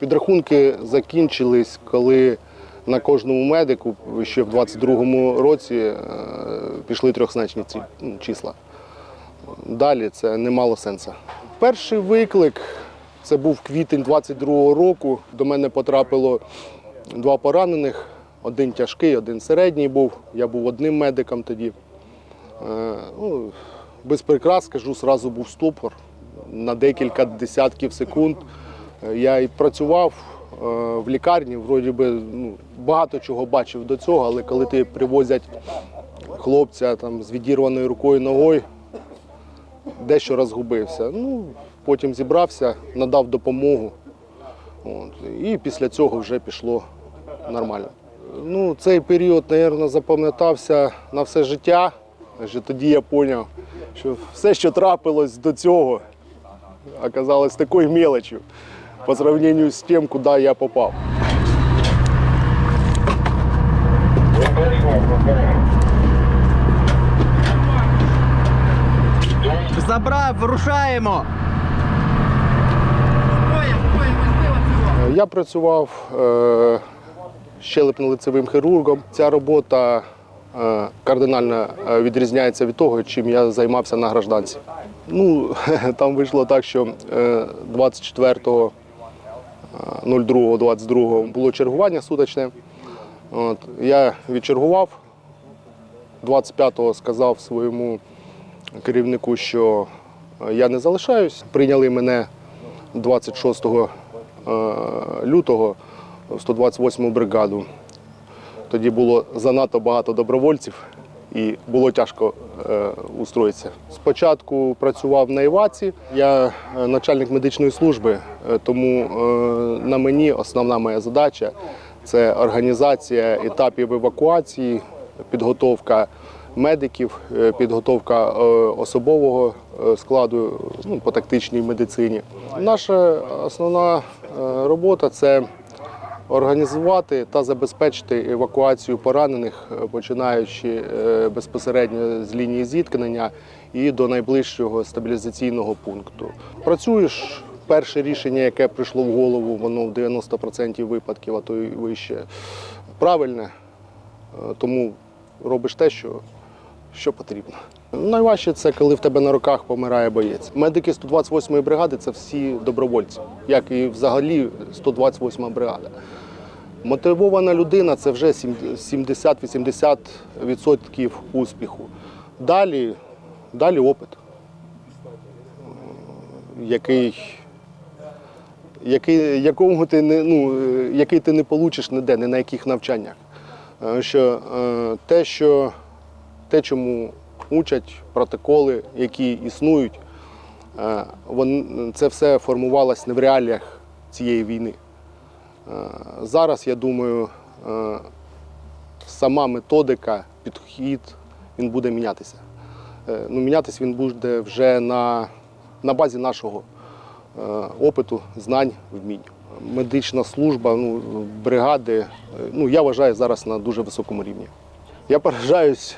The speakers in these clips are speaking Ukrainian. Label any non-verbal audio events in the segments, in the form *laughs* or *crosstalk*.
Підрахунки закінчились, коли на кожному медику ще в 22-му році е, пішли трьохзначні ці ну, числа. Далі це не мало сенсу. Перший виклик це був квітень 22-го року. До мене потрапило два поранених. Один тяжкий, один середній був. Я був одним медиком тоді. Е, Ну, без прикрас скажу, зразу був ступор на декілька десятків секунд. Е, Я і працював е, в лікарні, вроді би ну, багато чого бачив до цього, але коли ти привозять хлопця там, з відірваною рукою ногою, дещо розгубився. Ну, потім зібрався, надав допомогу. От, і після цього вже пішло нормально. Ну, цей період, мабуть, запам'ятався на все життя. Вже тоді я зрозумів, що все, що трапилось до цього, оказалось такою мелочю по сравнению з тим, куди я попав. Забрав, вирушаємо. Я працював е, щелепно-лицевим хірургом. Ця робота е, кардинально е, відрізняється від того, чим я займався на гражданці. Ну, *laughs* там вийшло так, що е, 24 02-22 було чергування суточне. От, я відчергував. 25-го сказав своєму керівнику, що е, я не залишаюсь. Прийняли мене 26 е, лютого в 128 бригаду. Тоді було занадто багато добровольців і було тяжко е, устроїтися. Спочатку працював на Іваці, я е, начальник медичної служби, е, тому на мені основна моя задача це організація етапів евакуації, підготовка медиків, підготовка особового складу ну, по тактичній медицині. Наша основна робота це організувати та забезпечити евакуацію поранених, е, починаючи е, безпосередньо з лінії зіткнення і до найближчого стабілізаційного пункту. Працюєш. Перше рішення, яке прийшло в голову, воно в 90% випадків, а то й вище, правильне. Е, Тому робиш те, що, що потрібно. Найважче це коли в тебе на руках помирає боєць. Медики 128-ї бригади це всі добровольці, як і взагалі 128 бригада. Мотивована людина це вже 70-80% успіху. Далі, далі опит, який, який, якому ти не, ну, який ти не получиш ніде, ні на яких навчаннях. Е, Що, е, те, що, те, чому учать протоколи, які існують, е, це все формувалось не в реаліях цієї війни. Е, Зараз, я думаю, е, сама методика, підхід, він буде мінятися. Ну, мінятися він буде вже на, на базі нашого опиту, знань, вмінь. Медична служба, ну, бригади, ну, я вважаю зараз на дуже високому рівні. Я поражаюсь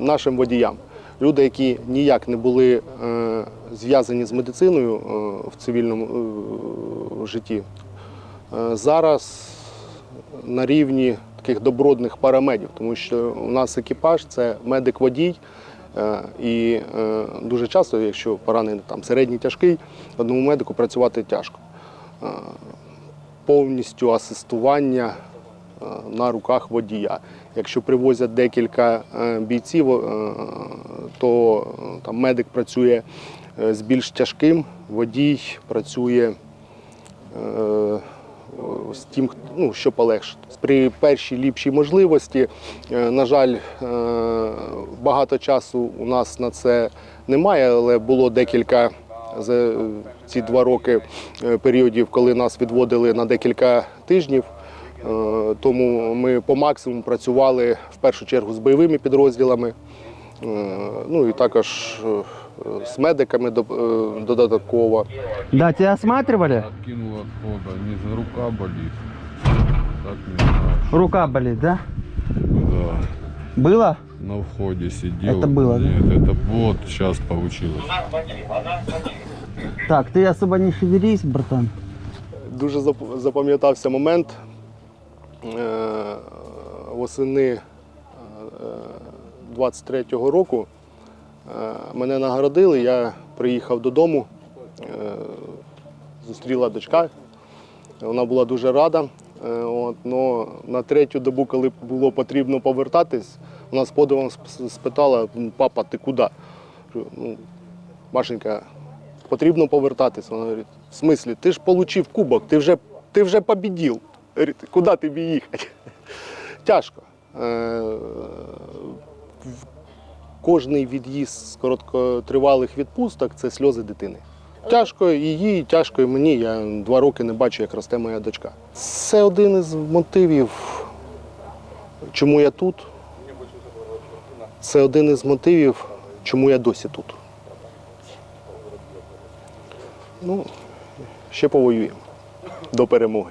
нашим водіям. Люди, які ніяк не були е, зв'язані з медициною е, в цивільному е, житті, зараз на рівні таких добродних парамедів, тому що у нас екіпаж це медик-водій. І дуже часто, якщо поранений там середній тяжкий, одному медику працювати тяжко. Повністю асистування на руках водія. Якщо привозять декілька е, бійців, е, то е, там медик працює е, з більш тяжким, водій працює е, з тим, ну, що полегше. При першій ліпшій можливості, е, на жаль, е, багато часу у нас на це немає, але було декілька за ці два роки е, періодів, коли нас відводили на декілька тижнів. Е, Тому ми по максимуму працювали в першу чергу з бойовими підрозділами, е, ну і також е, з медиками до- е, додатково. Да, тебя осматривали? Откинул от пода, не рука болит. Так не знаю. Рука болит, да? Да. Было? На входе сидел. Это было, да? Нет, это вот сейчас получилось. Так, ты особо не шевелись, братан. дуже зап- запам'ятався момент е, восени е, 23-го року. Е, Мене нагородили, я приїхав додому, е, зустріла дочка. Вона була дуже рада. Е, От, но на третю добу, коли було потрібно повертатись, вона з подивом спитала: папа, ти куди? Ну, Машенька, потрібно повертатись. Вона говорить, в смислі, ти ж отримав кубок, ти вже, ти вже побідів. Куди тобі їхати? Тяжко. Е, Кожний від'їзд з короткотривалих відпусток це сльози дитини. Тяжко і їй, тяжко і мені. Я два роки не бачу, як росте моя дочка. Це один із мотивів, чому я тут. Це один із мотивів, чому я досі тут. Ну, ще повоюємо до перемоги.